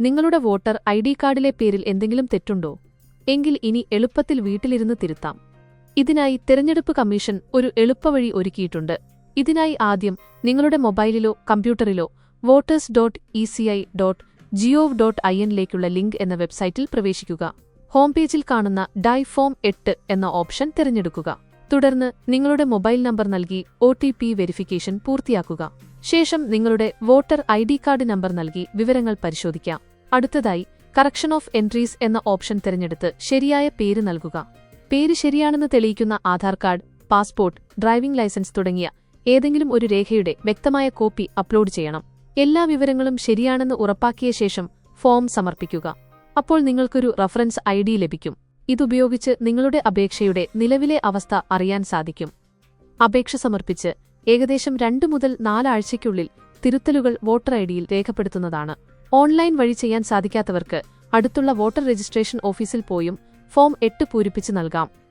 നിങ്ങളുടെ voter I D കാർഡിലെ പേരിൽ എന്തെങ്കിലും തെറ്റുണ്ടോ? എങ്കിൽ ഇനി എളുപ്പത്തിൽ വീട്ടിലിരുന്ന് തിരുത്താം. ഇതിനായി തിരഞ്ഞെടുപ്പ് കമ്മീഷൻ ഒരു എളുപ്പവഴി ഒരുക്കിയിട്ടുണ്ട്. ഇതിനായി ആദ്യം നിങ്ങളുടെ മൊബൈലിലോ കമ്പ്യൂട്ടറിലോ voters dot E C I dot gov dot I എന്നിലേക്കുള്ള link എന്ന വെബ്സൈറ്റിൽ പ്രവേശിക്കുക. ഹോം പേജിൽ കാണുന്ന ഡൈ ഫോം എട്ട് എന്ന ഓപ്ഷൻ തിരഞ്ഞെടുക്കുക. തുടർന്ന് നിങ്ങളുടെ മൊബൈൽ നമ്പർ നൽകി ഒ ടി പി വെരിഫിക്കേഷൻ പൂർത്തിയാക്കുക. ശേഷം നിങ്ങളുടെ voter I D card number നൽകി വിവരങ്ങൾ പരിശോധിക്കാം. അടുത്തതായി കറക്ഷൻ ഓഫ് എൻട്രീസ് എന്ന ഓപ്ഷൻ തിരഞ്ഞെടുത്ത് ശരിയായ പേര് നൽകുക. പേര് ശരിയാണെന്ന് തെളിയിക്കുന്ന Aadhaar card passport driving licence തുടങ്ങിയ ഏതെങ്കിലും ഒരു രേഖയുടെ വ്യക്തമായ കോപ്പി അപ്ലോഡ് ചെയ്യണം. എല്ലാ വിവരങ്ങളും ശരിയാണെന്ന് ഉറപ്പാക്കിയ ശേഷം ഫോം സമർപ്പിക്കുക. അപ്പോൾ നിങ്ങൾക്കൊരു റഫറൻസ് ഐ ലഭിക്കും. ഇതുപയോഗിച്ച് നിങ്ങളുടെ അപേക്ഷയുടെ നിലവിലെ അവസ്ഥ അറിയാൻ സാധിക്കും. അപേക്ഷ സമർപ്പിച്ച് ഏകദേശം രണ്ടു മുതൽ നാലാഴ്ചയ്ക്കുള്ളിൽ തിരുത്തലുകൾ വോട്ടർ ഐ ഡിയിൽ രേഖപ്പെടുത്തുന്നതാണ്. ഓൺലൈൻ വഴി ചെയ്യാൻ സാധിക്കാത്തവർക്ക് അടുത്തുള്ള വോട്ടർ രജിസ്ട്രേഷൻ ഓഫീസിൽ പോയും ഫോം എട്ട് പൂരിപ്പിച്ച് നൽകാം.